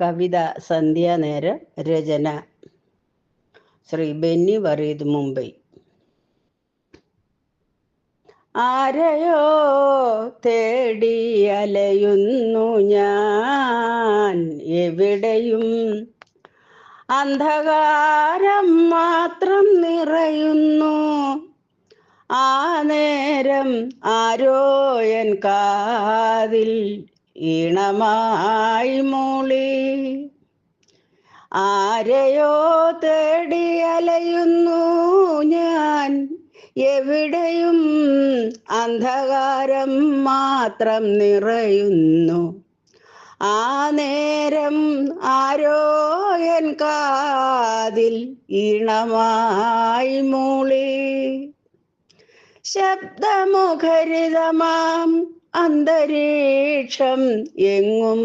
കവിത സന്ധ്യാനേരം രചന. ശ്രീ ബെന്നി വറീദ് മുംബൈ. ആരെയോ തേടി അലയുന്നു ഞാൻ എവിടെയും. അന്ധകാരം മാത്രം നിറയുന്നു. ആ നേരം ആരോ എൻ കാതിൽ ഈണമായി മൂളി. ആരെയോ തേടി അലയുന്നു ഞാൻ. എവിടെയും അന്ധകാരം മാത്രം നിറയുന്നു. ആ നേരം ആരോ എൻ കാതിൽ ഈണമായി മൂളി. ശബ്ദമുഖരിതമാം അന്തരീക്ഷം എങ്ങും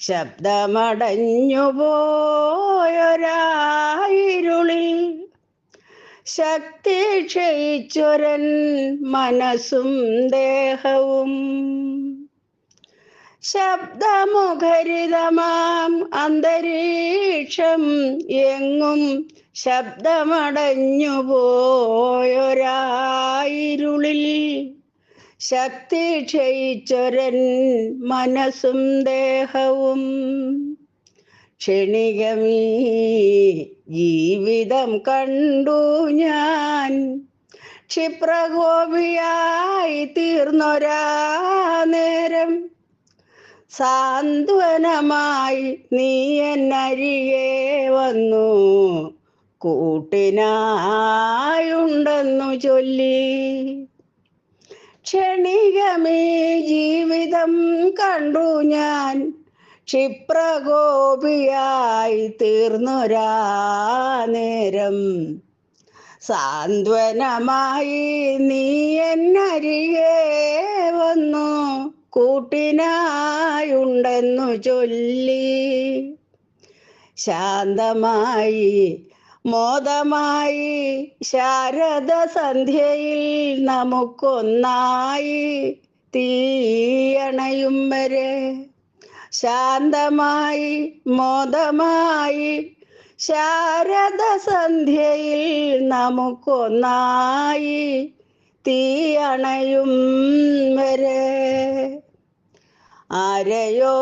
ശബ്ദമടഞ്ഞുപോയൊരായിരുളിൽ ശക്തി ക്ഷയിച്ചൊരൻ മനസ്സും ദേഹവും. ശബ്ദമുഖരിതമാം അന്തരീക്ഷം എങ്ങും ശബ്ദമടഞ്ഞു പോയൊരായിരുളിൽ ശക്തി ക്ഷയിച്ചൊരൻ മനസ്സും ദേഹവും. ക്ഷണികമീ ജീവിതം കണ്ടു ഞാൻ. ക്ഷിപ്രകോപിയായി തീർന്നൊരാ നേരം. സാന്ത്വനമായി നീ എന്നരികെ വന്നു. കൂട്ടിനായുണ്ടെന്നു ചൊല്ലി. ക്ഷണികമേ ജീവിതം കണ്ടു ഞാൻ. ക്ഷിപ്രകോപിയായി തീർന്നൊരാ നേരം. സാന്ത്വനമായി നീ എന്നരികെ വന്നു. കൂട്ടിനായുണ്ടെന്നു ചൊല്ലി. ശാന്തമായി മോദമായി ശാരദ സന്ധ്യയിൽ നമുക്കൊന്നായി തീയണയും വരെ. ശാന്തമായി മോദമായി ശാരദ സന്ധ്യയിൽ നമുക്കൊന്നായി തീയണയും വരെ. ആരെയോ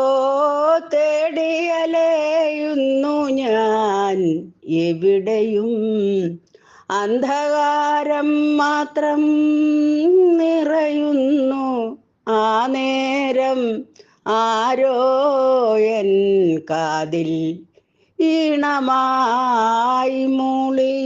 തേടിയലേയുന്നു ഞാൻ. എവിടെയും അന്ധകാരം മാത്രം നിറയുന്നു. ആ നേരം ആരോ എൻ കാതിൽ ഈണമായി മൂളി.